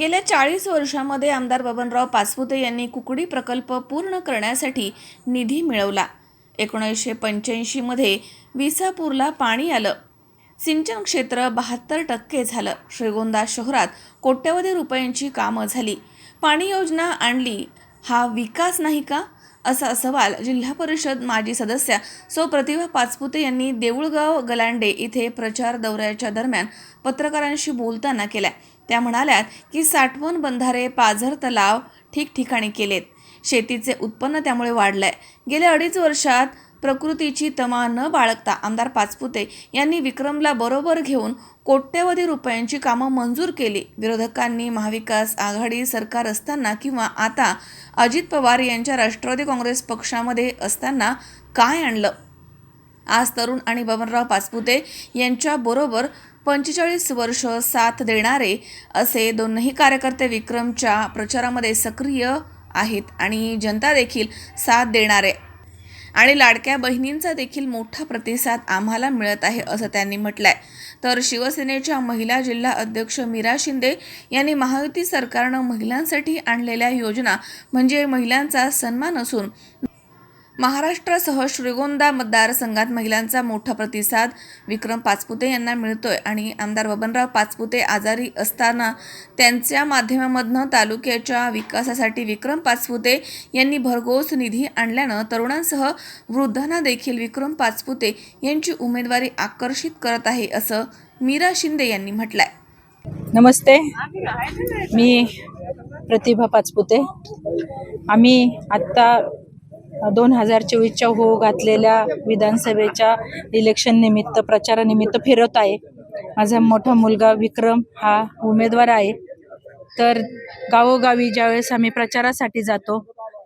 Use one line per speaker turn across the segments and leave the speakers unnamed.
गेल्या चाळीस वर्षामध्ये आमदार बबनराव पाचपुते यांनी कुकडी प्रकल्प पूर्ण करण्यासाठी निधी मिळवला. एकोणीसशे पंच्याऐंशीमध्ये विसापूरला पाणी आलं. सिंचन क्षेत्र बहात्तर टक्के झालं. श्रीगोंदा शहरात कोट्यवधी रुपयांची कामं झाली. पाणी योजना आणली. हा विकास नाही का? असा सवाल जिल्हा परिषद माजी सदस्या सो प्रतिभा पाचपुते यांनी देऊळगाव गलांडे इथे प्रचार दौऱ्याच्या दरम्यान पत्रकारांशी बोलताना केला त्या म्हणाल्यात की साठवण बंधारे पाझर तलाव ठिकठिकाणी केलेत. शेतीचे उत्पन्न त्यामुळे वाढलं आहे गेल्या अडीच वर्षात प्रकृतीची तमा न बाळगता आमदार पाचपुते यांनी विक्रमला बरोबर घेऊन कोट्यवधी रुपयांची कामं मंजूर केली. विरोधकांनी महाविकास आघाडी सरकार असताना किंवा आता अजित पवार यांच्या राष्ट्रवादी काँग्रेस पक्षामध्ये असताना काय आणलं? आज तरुण आणि बबनराव पाचपुते यांच्याबरोबर पंचेचाळीस वर्ष साथ देणारे असे दोनही कार्यकर्ते विक्रमच्या प्रचारामध्ये सक्रिय आहेत आणि जनता देखील साथ देणारे. आणि लाडक्या बहिणींचा देखील मोठा प्रतिसाद आम्हाला मिळत आहे असं त्यांनी म्हटलंय. तर शिवसेनेच्या महिला जिल्हा अध्यक्ष मीरा शिंदे यांनी महायुती सरकारनं महिलांसाठी आणलेल्या योजना म्हणजे महिलांचा सन्मान असून महाराष्ट्रासह श्रीगोंदा मतदारसंघात महिलांचा मोठा प्रतिसाद विक्रम पाचपुते यांना मिळतोय आणि आमदार बबनराव पाचपुते आजारी असताना त्यांच्या माध्यमामधनं तालुक्याच्या विकासासाठी विक्रम पाचपुते यांनी भरघोस निधी आणल्यानं तरुणांसह वृद्धांना देखील विक्रम पाचपुते यांची उमेदवारी आकर्षित करत आहे असं मीरा शिंदे यांनी म्हटलंय.
नमस्ते. मी प्रतिभा पाचपुते. आम्ही आत्ता दोन हजार चोवीसच्या हो घातलेल्या विधानसभेच्या इलेक्शन निमित्त प्रचारानिमित्त फिरत आहे. माझा मोठा मुलगा विक्रम हा उमेदवार आहे. तर गावोगावी ज्यावेळेस आम्ही प्रचारासाठी जातो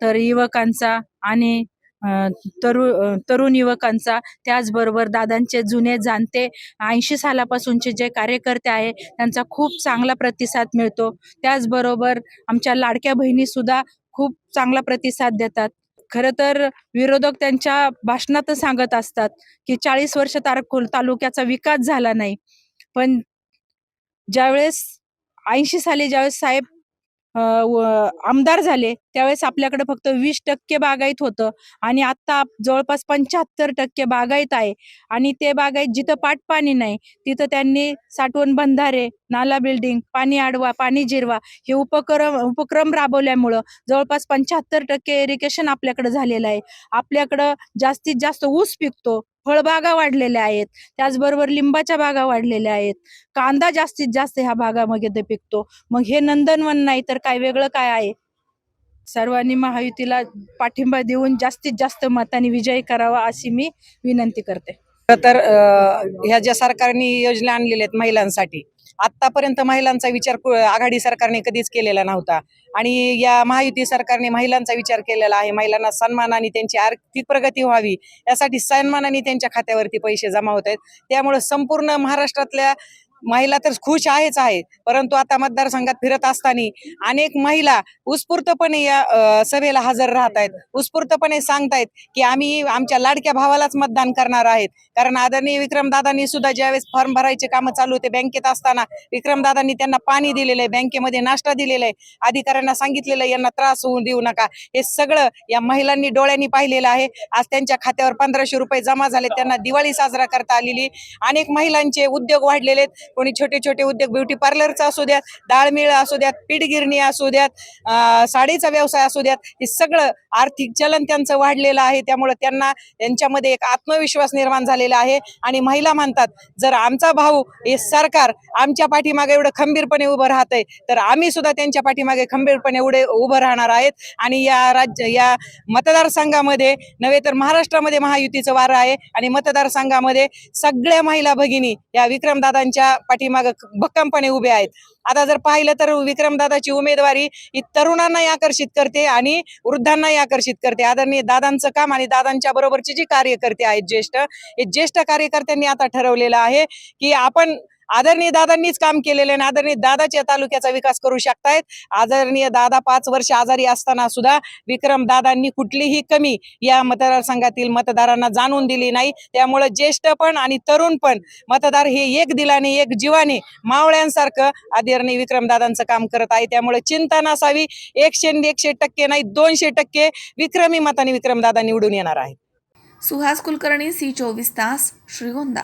तर युवकांचा आणि तरु तरुण युवकांचा त्याचबरोबर दादांचे जुने जाणते ऐंशी सालापासूनचे जे कार्यकर्ते आहे त्यांचा खूप चांगला प्रतिसाद मिळतो. त्याचबरोबर आमच्या लाडक्या बहिणीसुद्धा खूप चांगला प्रतिसाद देतात. खरं तर विरोधक त्यांच्या भाषणातच सांगत असतात की चाळीस वर्ष तारकुल तालुक्याचा विकास झाला नाही. पण ज्यावेळेस ऐंशी साली ज्यावेळेस साहेब आमदार झाले त्यावेळेस आपल्याकडे फक्त वीस टक्के बागायत होतं आणि आता जवळपास पंच्याहत्तर टक्के बागायत आहे आणि ते बागायत जिथं पाटपाणी नाही तिथं त्यांनी साठवण बंधारे नाला बिल्डिंग पाणी आडवा पाणी जिरवा हे उपक्रम उपक्रम राबवल्यामुळं जवळपास पंच्याहत्तर टक्के इरिगेशन आपल्याकडे झालेलं आहे. आपल्याकडं जास्तीत जास्त ऊस पिकतो फळबागा वाढलेल्या आहेत. त्याचबरोबर लिंबाच्या बागा वाढलेल्या आहेत. कांदा जास्तीत जास्त ह्या भागामध्ये पिकतो. मग हे नंदनवन नाही तर काय वेगळं काय आहे? सर्वांनी महायुतीला पाठिंबा देऊन जास्तीत जास्त मताने विजयी करावा अशी मी विनंती करते.
तर ह्या ज्या सरकारने योजना आणलेल्या आहेत महिलांसाठी आतापर्यंत महिलांचा विचार आघाडी सरकारने कधीच केलेला नव्हता. आणि या महायुती सरकारने महिलांचा विचार केलेला आहे. महिलांना सन्मानाने त्यांची आर्थिक प्रगती व्हावी. यासाठी सन्मानाने त्यांच्या खात्यावरती पैसे जमा होत आहेत. त्यामुळे संपूर्ण महाराष्ट्रातल्या महिला तर खुश आहेच आहे. परंतु आता मतदारसंघात फिरत असताना अनेक महिला उत्स्फूर्तपणे या सभेला हजर राहत आहेत. उत्स्फूर्तपणे सांगतायत की आम्ही आमच्या लाडक्या भावालाच मतदान करणार आहेत. कारण आदरणीय विक्रमदादांनी सुद्धा ज्यावेळेस फॉर्म भरायचे कामं चालू होते बँकेत असताना विक्रमदादांनी त्यांना पाणी दिलेलं आहे बँकेमध्ये नाश्ता दिलेला आहे अधिकाऱ्यांना सांगितलेलं आहे, यांना त्रास होऊ देऊ नका. हे सगळं या महिलांनी डोळ्यांनी पाहिलेलं आहे. आज त्यांच्या खात्यावर पंधराशे रुपये जमा झाले त्यांना दिवाळी साजरा करता आलेली. अनेक महिलांचे उद्योग वाढलेले आहेत. कोणी छोटे छोटे उद्योग ब्युटी पार्लरचा असू द्यात डाळमिळ असू द्यात पीठगिरणी असू द्यात साडीचा व्यवसाय असू द्यात हे सगळं आर्थिक चलन त्यांचं वाढलेलं आहे. त्यामुळं त्यांना त्यांच्यामध्ये एक आत्मविश्वास निर्माण झालेला आहे. आणि महिला म्हणतात जर आमचा भाऊ हे सरकार आमच्या पाठीमागे एवढं खंबीरपणे उभं राहतंय तर आम्ही सुद्धा त्यांच्या पाठीमागे खंबीरपणे एवढे उभं राहणार आहेत. आणि या राज्य या मतदारसंघामध्ये नव्हे तर महाराष्ट्रामध्ये महायुतीचं वारं आहे. आणि मतदारसंघामध्ये सगळ्या महिला भगिनी या विक्रमदादांच्या पाठीमाग भक्कमपणे उभे आहेत. आता जर पाहिलं तर विक्रमदादाची उमेदवारी ही तरुणांनाही आकर्षित करते आणि वृद्धांनाही आकर्षित करते. आदरणीय दादांचं काम आणि दादांच्या बरोबरची जी कार्यकर्ते आहेत ज्येष्ठ हे ज्येष्ठ कार्यकर्त्यांनी आता ठरवलेलं आहे की आपण आदरणीय दादांनीच काम केलेलं आहे आणि आदरणीय दादाच्या तालुक्याचा विकास करू शकतायत. आदरणीय दादा पाच वर्ष आजारी असताना सुद्धा विक्रम दादांनी कुठलीही कमी या मतदारसंघातील मतदारांना जाणून दिली नाही. त्यामुळे ज्येष्ठ पण आणि तरुण पण मतदार हे एक दिलाने एक जीवाने मावळ्यांसारखं आदरणीय विक्रम दादांचं काम करत आहे. त्यामुळे चिंता नसावी. एकशे एकशे टक्के नाही दोनशे टक्के विक्रमी मताने विक्रम दादा निवडून येणार आहे
सुहास कुलकर्णी सी चोवीस तास श्रीगोंदा.